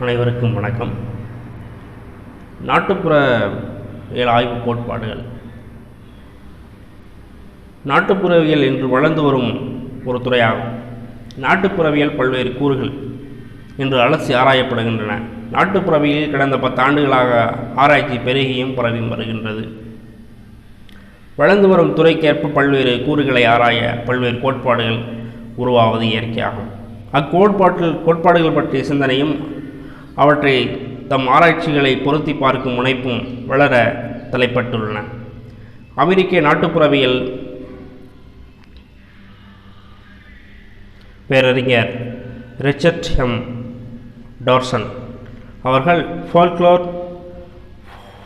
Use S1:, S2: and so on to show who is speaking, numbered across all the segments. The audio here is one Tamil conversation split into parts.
S1: அனைவருக்கும் வணக்கம். நாட்டுப்புற இயல் ஆய்வு கோட்பாடுகள். நாட்டுப்புறவியல் இன்று வளர்ந்து வரும் ஒரு துறையாகும். நாட்டுப்புறவியல் பல்வேறு கூறுகள் இன்று அலசி ஆராயப்படுகின்றன. நாட்டுப்புறவியல் கடந்த பத்தாண்டுகளாக ஆராய்ச்சி பெருகியும் பரவியும் வருகின்றது. வளர்ந்து வரும் துறைக்கேற்ப பல்வேறு கூறுகளை ஆராய பல்வேறு கோட்பாடுகள் உருவாவது இயற்கையாகும். அக்கோட்பாட்டில் கோட்பாடுகள் பற்றிய சிந்தனையும் அவற்றை தம் ஆராய்ச்சிகளை பொருத்தி பார்க்கும் முனைப்பும் வளர தலைப்பட்டுள்ளன. அமெரிக்க நாட்டுப்புறவியல் பேரறிஞர் ரிச்சர்ட் எம். டார்சன் அவர்கள் folklore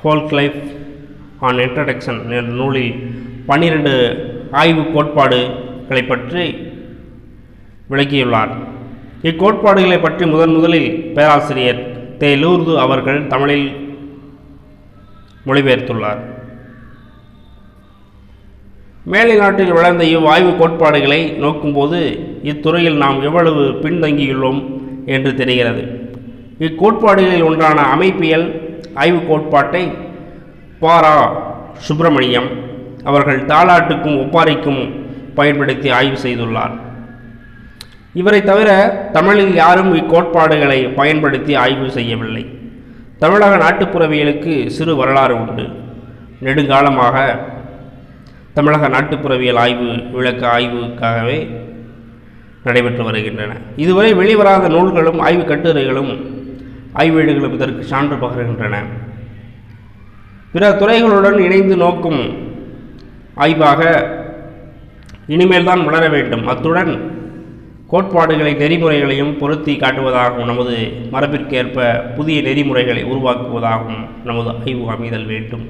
S1: folk life an introduction என்ற நூலில் பன்னிரண்டு ஆய்வு கோட்பாடுகளை பற்றி விளக்கியுள்ளார். இக்கோட்பாடுகளை பற்றி முதன் முதலில் பேராசிரியர் தே. லூர்து அவர்கள் தமிழில் மொழிபெயர்த்துள்ளார். மேலை நாட்டில் வளர்ந்த இவ்வாய்வு கோட்பாடுகளை நோக்கும்போது இத்துறையில் நாம் எவ்வளவு பின்தங்கியுள்ளோம் என்று தெரிகிறது. இக்கோட்பாடுகளில் ஒன்றான அமைப்பியல் ஆய்வு கோட்பாட்டை பாரா சுப்பிரமணியம் அவர்கள் தாலாட்டுக்கும் ஒப்பாரிக்கும் பயன்படுத்தி ஆய்வு செய்துள்ளார். இவரை தவிர தமிழில் யாரும் இக்கோட்பாடுகளை பயன்படுத்தி ஆய்வு செய்யவில்லை. தமிழக நாட்டுப்புறவியலுக்கு சிறு வரலாறு உண்டு. நெடுங்காலமாக தமிழக நாட்டுப்புறவியல் ஆய்வு விளக்க ஆய்வுக்காகவே நடைபெற்று வருகின்றன. இதுவரை வெளிவராத நூல்களும் ஆய்வு கட்டுரைகளும் ஆய்வேடுகளும் இதற்கு சான்று பகர்கின்றன. பிற துறைகளுடன் இணைந்து நோக்கும் ஆய்வாக இனிமேல் தான் வளர வேண்டும். அத்துடன் கோட்பாடுகளை நெறிமுறைகளையும் பொருத்தி காட்டுவதாகவும் நமது மரபிற்கேற்ப புதிய நெறிமுறைகளை உருவாக்குவதாகவும் நமது ஆய்வு அமைதல் வேண்டும்.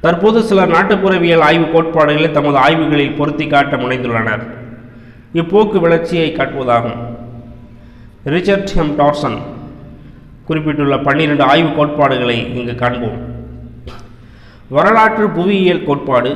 S1: தற்போது சில நாட்டுப்புறவியல் ஆய்வு கோட்பாடுகளை தமது ஆய்வுகளில் பொருத்தி காட்ட முனைந்துள்ளனர். இப்போக்கு வளர்ச்சியை காட்டுவதாகும். Richard M. டார்சன் குறிப்பிட்டுள்ள பன்னிரண்டு ஆய்வு கோட்பாடுகளை இங்கு காண்போம். வரலாற்று புவியியல் கோட்பாடு